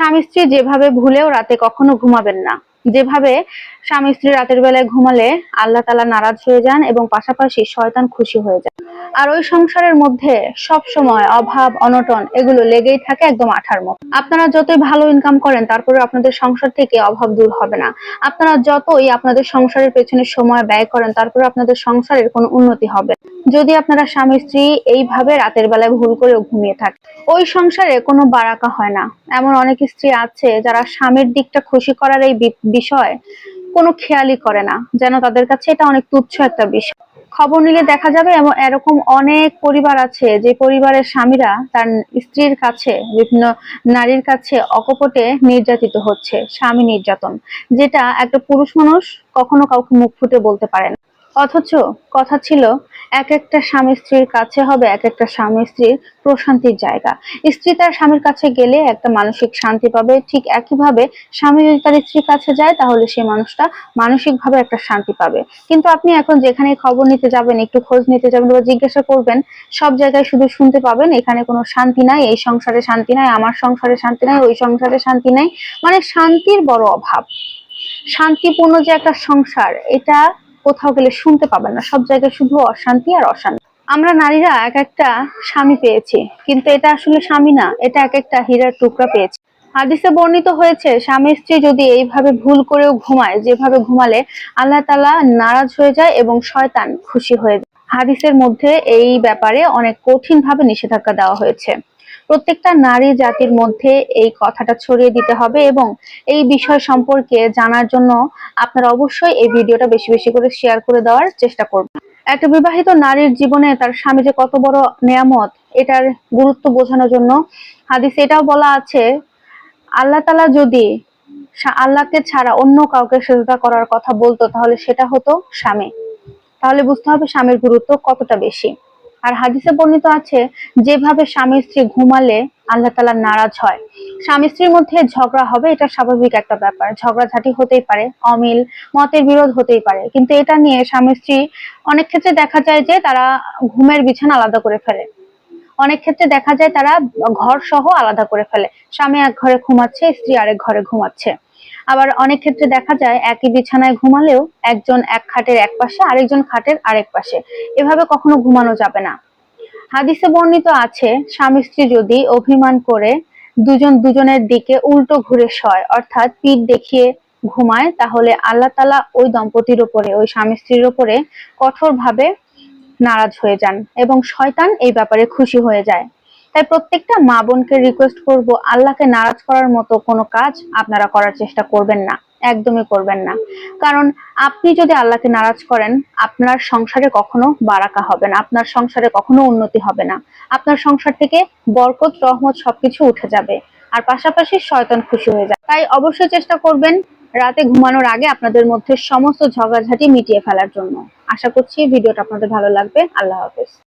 স্বামী স্ত্রী যেভাবে ভুলেও রাতে কখনো ঘুমাবেন না। যেভাবে স্বামী স্ত্রী রাতের বেলায় ঘুমালে আল্লাহ তালা নারাজ হয়ে যান এবং পাশাপাশি শয়তান খুশি হয়ে যান। আর ওই সংসারের মধ্যে সব সময় অভাব, অনটন এগুলো লেগেই থাকে একদম আঠার মতো আপনারা যতই ভালো ইনকাম করেন, তারপরে আপনাদের সংসার থেকে অভাব দূর হবে না। আপনারা যতই আপনাদের সংসারের পেছনে সময় ব্যয় করেন, তারপরে আপনাদের সংসারের কোনো উন্নতি হবে। যদি আপনারা স্বামী, স্ত্রী এইভাবে রাতের বেলায় ভুল করে ঘুমিয়ে থাকে ওই সংসারে কোনো বারাকা হয় না। এমন অনেক স্ত্রী আছে যারা স্বামীর দিকটা খুশি করার এই বিষয় কোনো খেয়ালই করে না, যেন তাদের কাছে এটা অনেক তুচ্ছ একটা বিষয়। খবর নিলে দেখা যাবে এবং এরকম অনেক পরিবার আছে যে পরিবারের স্বামীরা তার স্ত্রীর কাছে, বিভিন্ন নারীর কাছে অকপটে নির্যাতিত হচ্ছে, স্বামী নির্যাতন, যেটা একটা পুরুষ মানুষ কখনো কাউকে মুখ ফুটে বলতে পারে না। অথচ কথা ছিল, এক একটা স্বামী স্ত্রীর কাছে হবে এক একটা স্বামী স্ত্রীর প্রশান্তির জায়গা। স্ত্রী তার স্বামীর কাছে গেলে একটা মানসিক শান্তি পাবে। ঠিক একইভাবে স্বামী যদি তার স্ত্রীর কাছে যায়, তাহলে সেই মানুষটা মানসিকভাবে একটা শান্তি পাবে। কিন্তু আপনি এখন যেখানে খবর নিতে যাবেন, একটু খোঁজ নিতে যাবেন বা জিজ্ঞাসা করবেন, সব জায়গায় শুধু শুনতে পাবেন, এখানে কোনো শান্তি নাই, এই সংসারে শান্তি নাই, আমার সংসারে শান্তি নাই, ওই সংসারে শান্তি নাই। মানে শান্তির বড় অভাব। শান্তিপূর্ণ যে একটা সংসার, এটা কোথাও গেলে শুনতে পাবেন না। সব জায়গায় শুধু অশান্তি আর অশান্তি। আমরা নারীরা এক একটা স্বামী পেয়েছি, কিন্তু এটা আসলে স্বামী না, এটা এক একটা হীরার টুকরা পেয়েছি। হাদিসে বর্ণিত হয়েছে, স্বামী স্ত্রী যদি এইভাবে ভুল করেও ঘুমায়, যেভাবে ঘুমালে আল্লাহ তালা নারাজ হয়ে যায় এবং শয়তান খুশি হয়ে যায়। হাদিসের মধ্যে এই ব্যাপারে অনেক কঠিন ভাবে নিষেধাজ্ঞা দেওয়া হয়েছে। প্রত্যেকটা নারী জাতির মধ্যে এই কথাটা ছড়িয়ে দিতে হবে এবং এই বিষয় সম্পর্কে জানার জন্য আপনারা অবশ্যই এই ভিডিওটা বেশি বেশি করে শেয়ার করে দেওয়ার চেষ্টা করবেন একটা বিবাহিত নারীর জীবনে তার স্বামী যে কত বড় নেয়ামত, এটার গুরুত্ব বোঝানোর জন্য হাদিস এটাও বলা আছে, আল্লাহ তালা যদি আল্লাহকে ছাড়া অন্য কাউকে সেজদা করার কথা বলতো, তাহলে সেটা হতো স্বামী। তাহলে বুঝতে হবে স্বামীর গুরুত্ব কতটা বেশি। আর হাদিসে বর্ণিত আছে, যেভাবে স্বামী স্ত্রী ঘুমালে আল্লাহ তালা নারাজ হয়। স্বামী স্ত্রীর মধ্যে ঝগড়া হবে, এটা স্বাভাবিক একটা ব্যাপার। ঝগড়াঝাটি হতেই পারে, অমিল, মতের বিরোধ হতেই পারে। কিন্তু এটা নিয়ে স্বামী স্ত্রী অনেক ক্ষেত্রে দেখা যায় যে তারা ঘুমের বিছানা আলাদা করে ফেলে। অনেক ক্ষেত্রে দেখা যায় তারা ঘর সহ আলাদা করে ফেলে। স্বামী এক ঘরে ঘুমাচ্ছে, স্ত্রী আরেক ঘরে ঘুমাচ্ছে। আবার অনেক ক্ষেত্রে দেখা যায় একই বিছানায় ঘুমালেও একজন এক খাটের এক পাশে, আরেকজন খাটের আরেক পাশে। এভাবে কখনো ঘুমানো যাবে না। হাদিসে বর্ণিত আছে, স্বামী স্ত্রী যদি অভিমান করে দুজন দুজনের দিকে উল্টো ঘুরে শয় অর্থাৎ পিঠ দেখিয়ে ঘুমায়, তাহলে আল্লাহ তালা ওই দম্পতির ওপরে ওই স্বামী স্ত্রীর উপরে কঠোরভাবে নারাজ হয়ে যান এবং শয়তান এই ব্যাপারে খুশি হয়ে যায়। তাই প্রত্যেকটা মা বোনকে রিকোয়েস্ট করব, আল্লাহকে নারাজ করার মতো কোনো কাজ আপনারা করার চেষ্টা করবেন না, একদমই করবেন না। কারণ আপনি যদি আল্লাহকে নারাজ করেন, আপনার সংসারে কখনো বারাকা হবে না, আপনার সংসারে কখনো উন্নতি হবে না। আপনার সংসার থেকে বরকত, রহমত সবকিছু উঠে যাবে আর পাশাপাশি শয়তান খুশি হয়ে যায় তাই অবশ্যই চেষ্টা করবেন রাতে ঘুমানোর আগে আপনাদের মধ্যে সমস্ত ঝগড়াঝাটি মিটিয়ে ফেলার জন্য। আশা করছি ভিডিওটা আপনাদের ভালো লাগবে। আল্লাহ হাফেজ।